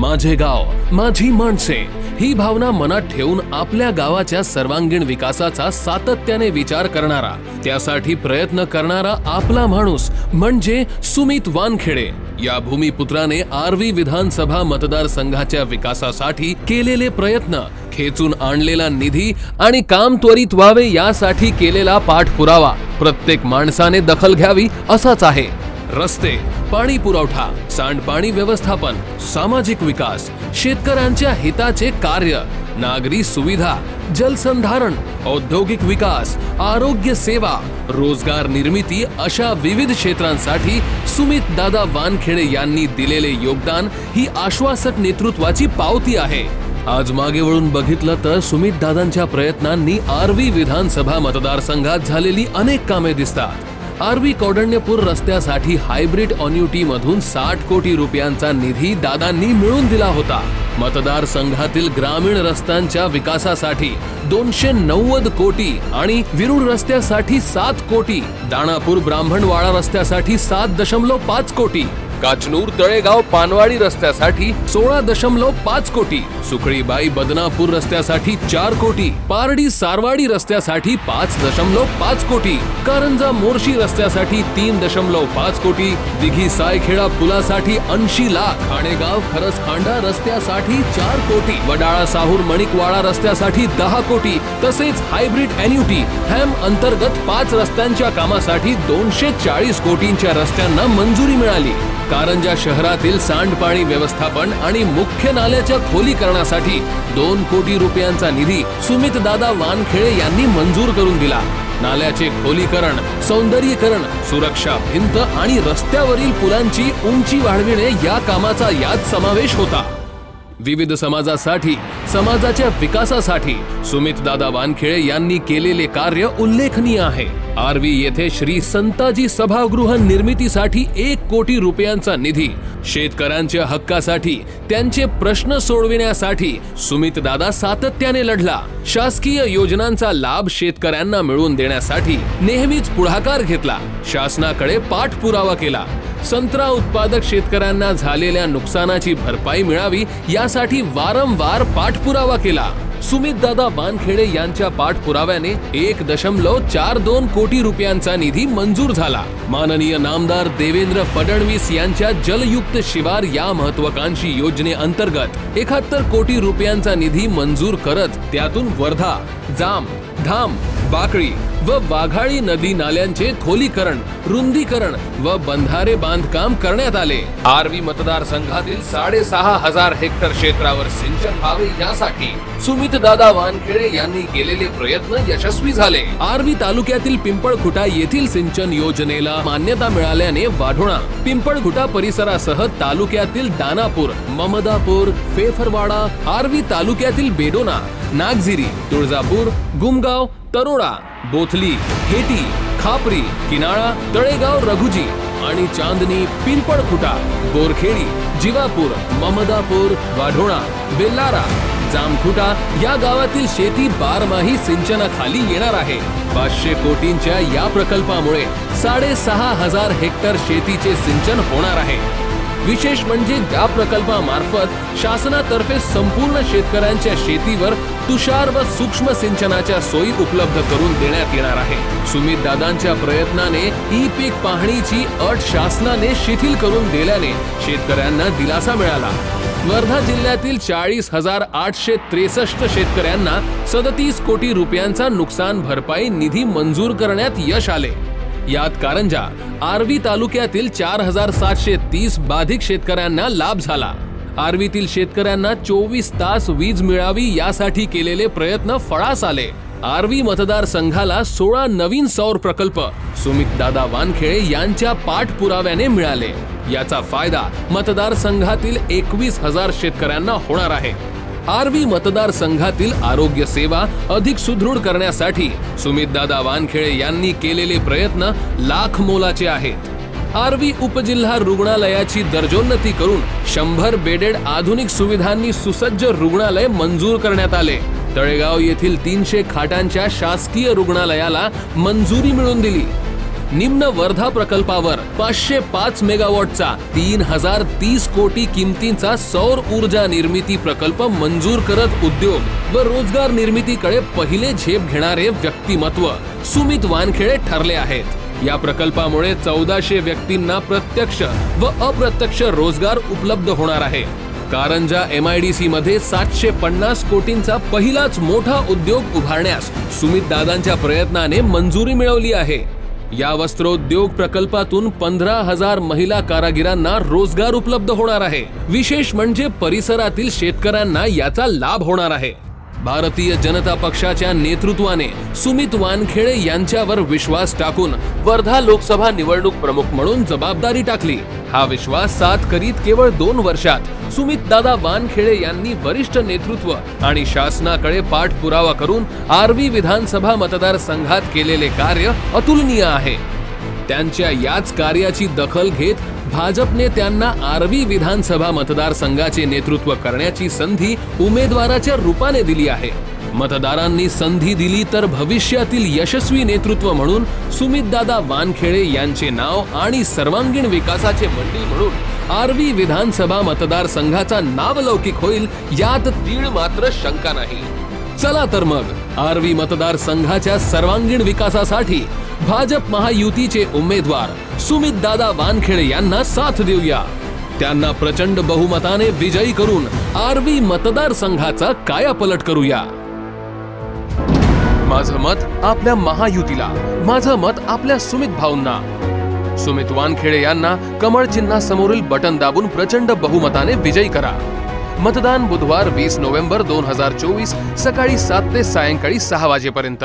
माझे गाव माझी माणसे ही भावना मनात ठेवून आपल्या गावाच्या सर्वांगीण विकासाचा सातत्याने विचार करणारा त्यासाठी प्रयत्न करणारा आपला माणूस म्हणजे सुमित वानखेडे. या भूमिपुत्राने आरवी विधानसभा मतदारसंघाच्या विकासासाठी केलेले प्रयत्न खेचून आणलेला निधी आणि काम त्वरित व्हावे यासाठी केलेला पाठपुरावा प्रत्येक माणसाने दखल घ्यावी असाच आहे. रस्ते पाणी पुरवठा सांडपाणी व्यवस्थापन सामाजिक विकास शेतकऱ्यांच्या हिताचे कार्य नागरी सुविधा जलसंधारण औद्योगिक विकास आरोग्य सेवा रोजगार निर्मिती अशा विविध क्षेत्रांसाठी सुमित दादा वानखेडे यांनी दिलेले योगदान ही आश्वासक नेतृत्वाची पावती आहे. आज मागे वळून बघितलं तर सुमित दादांच्या प्रयत्नांनी आरवी विधानसभा मतदारसंघात झालेली अनेक कामे दिसतात. आरवी कौडण्यपूर रस्त्यासाठी हायब्रिड ऑन्युटी मधून साठ कोटी रुपयांचा निधी दादांनी मिळवून दिला होता. मतदारसंघातील ग्रामीण रस्त्यांच्या विकासासाठी दोनशे नव्वद कोटी आणि विरुळ रस्त्यासाठी सात कोटी दाणापूर ब्राह्मणवाडा रस्त्यासाठी सात दशमलव पाच कोटी. काचनूर तळेगाव पानवाडी रस्त्यासाठी सोळा दशमलव पाच कोटी. सुखळीबाई बदनापूर रस्त्यासाठी चार कोटी. पारडी सारवाडी रस्त्यासाठी पाच दशमलव पाच कोटी. कारंजा मोर्शी रस्त्यासाठी तीन दशमलव पाच कोटी. दिघी सायखेडा पुलासाठी ऐंशी लाख. खाणेगाव खरसखांडा रस्त्यासाठी चार कोटी. वडाळा साहूर मणिकवाडा रस्त्यासाठी दहा कोटी. तसेच हायब्रिड अॅन्युटी हॅम अंतर्गत पाच रस्त्यांच्या कामासाठी दोनशे चाळीस कोटींच्या रस्त्यांना मंजुरी मिळाली. कारंजा शहरातील सांडपाणी व्यवस्थापन आणि मुख्य नाल्याच्या खोलीकरणासाठी दोन कोटी रुपयांचा निधी सुमित दादा वानखेडे यांनी मंजूर करून दिला. नाल्याचे खोलीकरण सौंदर्यीकरण सुरक्षा भिंत आणि रस्त्यावरील पुलांची उंची वाढविणे या कामाचा यात समावेश होता. विविध समाजासाठी समाजाच्या विकासासाठी सुमित दादा वानखेडे यांनी केलेले कार्य उल्लेखनीय आहे. आरवी येथे श्री संताजी सभागृह निर्मितीसाठी एक कोटी रुपयांचा निधी शेतकऱ्यांच्या हक्कासाठी त्यांचे प्रश्न सोडविण्यासाठी सुमित दादा सातत्याने लढला. शासकीय योजनांचा लाभ शेतकऱ्यांना मिळवून देण्यासाठी नेहमीच पुढाकार घेतला. शासनाकडे पाठपुरावा केला. संत्रा उत्पादक शेतकऱ्यांना झालेल्या नुकसानाची भरपाई मिळावी यासाठी वारंवार पाठपुरावा केला. सुमित दादा वानखेडे यांच्या पाठपुराव्याने एक दशमलव चार दोन कोटी रुपयांचा निधी मंजूर झाला. माननीय नामदार देवेंद्र फडणवीस यांच्या जलयुक्त शिवार या महत्वाकांक्षी योजनेअंतर्गत एकाहत्तर कोटी रुपयांचा निधी मंजूर करत त्यातून वर्धा जाम धाम बाकळी व वाघाळी नदी नाल्यांचे खोलीकरण रुंदीकरण व बंधारे बांधकाम करण्यात आले. आरवी मतदारसंघातील साडेसहा हजार हेक्टर क्षेत्रावर सिंचन व्हावे यासाठी सुमित दादा वानखेडे यांनी केलेले प्रयत्न यशस्वी झाले. आरवी तालुक्यातील पिंपळखुटा येथील सिंचन योजनेला मान्यता मिळाल्याने वाढोणा. पिंपळखुटा परिसरासह तालुक्यातील दानापूर ममदापूर फेफरवाडा आरवी तालुक्यातील बेडोना नागझिरी तुळजापूर गुमगाव तरोडा बोथली हेटी खापरी किनाळा तळेगाव रघुजी आणि चांदनी पिंपळखुटा बोरखेडी जिवापूर ममदापूर वाढोणा बेल्लारा जामखुटा या गावातील शेती बारमाही सिंचनाखाली येणार आहे. पाचशे कोटींच्या या प्रकल्पामुळे साडेसहा हजार हेक्टर शेतीचे सिंचन होणार आहे. विशेष म्हणजे या प्रकल्पामार्फत शासनातर्फे संपूर्ण शेतकऱ्यांच्या शेतीवर तुषार व सूक्ष्म सिंचनाच्या सोयी उपलब्ध करून देण्यात येणार आहे. सुमित दादांच्या प्रयत्नाने ई पीक पाहणीची अट शासनाने शिथिल करून दिल्याने शेतकऱ्यांना दिलासा मिळाला. वर्धा जिल्ह्यातील चाळीस हजार आठशे त्रेसष्ट शेतकऱ्यांना सदतीस कोटी रुपयांचा नुकसान भरपाई निधी मंजूर करण्यात यश आले. यात कारंजा आर्वी तालुक्यातील चार हजार सातशे तीस बाधित शेतकऱ्यांना लाभ झाला. आर्वीतील शेतकऱ्यांना चोवीस तास वीज मिळावी यासाठी केलेले प्रयत्न फळास आले. आर्वी मतदारसंघाला सोळा नवीन सौर प्रकल्प सुमित दादा वानखेडे यांच्या पाठपुराव्याने मिळाले. याचा फायदा मतदारसंघातील एकवीस हजार शेतकऱ्यांना होणार आहे. आरवी मतदारसंघातील आरोग्य सेवा अधिक सुदृढ करण्यासाठी सुमितदादा वानखेडे यांनी केलेले प्रयत्न लाख मोलाचे आहेत. आरवी उपजिल्हा रुग्णालयाची दर्जोन्नती करून शंभर बेडेड आधुनिक सुविधांनी सुसज्ज रुग्णालय मंजूर करण्यात आले. तळेगाव येथील तीनशे खाटांच्या शासकीय रुग्णालयाला मंजुरी मिळवून दिली. निम्न वर्धा प्रकल्पावर पाचशे पाच मेगावॉटचा तीन हजार तीस कोटी किमतींचा सौर ऊर्जा निर्मिती प्रकल्प मंजूर करत उद्योग व रोजगार निर्मितीकडे पहिले झेप घेणारे व्यक्तिमत्व सुमित वानखेडे ठरले आहेत. या प्रकल्पामुळे चौदाशे व्यक्तींना प्रत्यक्ष व अप्रत्यक्ष रोजगार उपलब्ध होणार आहे. कारंजा एमआयडीसी मध्ये सातशे पन्नास कोटींचा पहिलाच मोठा उद्योग उभारण्यास सुमित दादांच्या प्रयत्नाने मंजुरी मिळवली आहे. या वस्त्रोद्योग प्रकल्पातून पंधरा हजार महिला कारागिरांना रोजगार उपलब्ध होणार आहे. विशेष म्हणजे परिसरातील शेतकऱ्यांना याचा लाभ होणार आहे. भारतीय जनता पक्षाच्या नेतृत्वाने सुमित वानखेडे यांच्यावर विश्वास टाकून वर्धा लोकसभा निवडणूक प्रमुख म्हणून जबाबदारी टाकली. हा विश्वास साथ करीत केवळ दोन वर्षात सुमित दादा वानखेडे यांनी वरिष्ठ नेतृत्व आणि शासनाकडे पाठपुरावा करून आर्वी विधानसभा मतदारसंघात केलेले कार्य अतुलनीय आहे. त्यांच्या याच कार्याची दखल घेत भाजपने त्यांना आर्वी विधानसभा मतदारसंघाचे नेतृत्व करण्याची संधी उमेदवाराच्या रूपाने दिली आहे. मतदारांनी संधी दिली तर भविष्यातील यशस्वी नेतृत्व म्हणून सुमितदादा वानखेडे यांचे नाव आणि सर्वांगीण विकासाचे मंडळी म्हणून आर्वी विधानसभा मतदारसंघाचा नावलौकिक होईल यात तीळ मात्र शंका नाही. चला तर मग आर्वी मतदारसंघाच्या सर्वांगीण विकासासाठी भाजप महायुतीचे उमेदवार सुमित दादा वानखेडे यांना साथ देऊया. त्यांना प्रचंड बहुमताने विजयी करून आर्वी मतदारसंघाचा कायापलट करूया. माझं मत आपल्या महायुतीला माझं मत आपल्या सुमित भाऊंना. सुमित वानखेडे यांना कमळ चिन्हासमोरील बटन दाबून प्रचंड बहुमताने विजयी करा. मतदान बुधवार वीस नोव्हेंबर दोन हजार चोवीस सकाळी सात ते सायंकाळी सहा वाजेपर्यंत.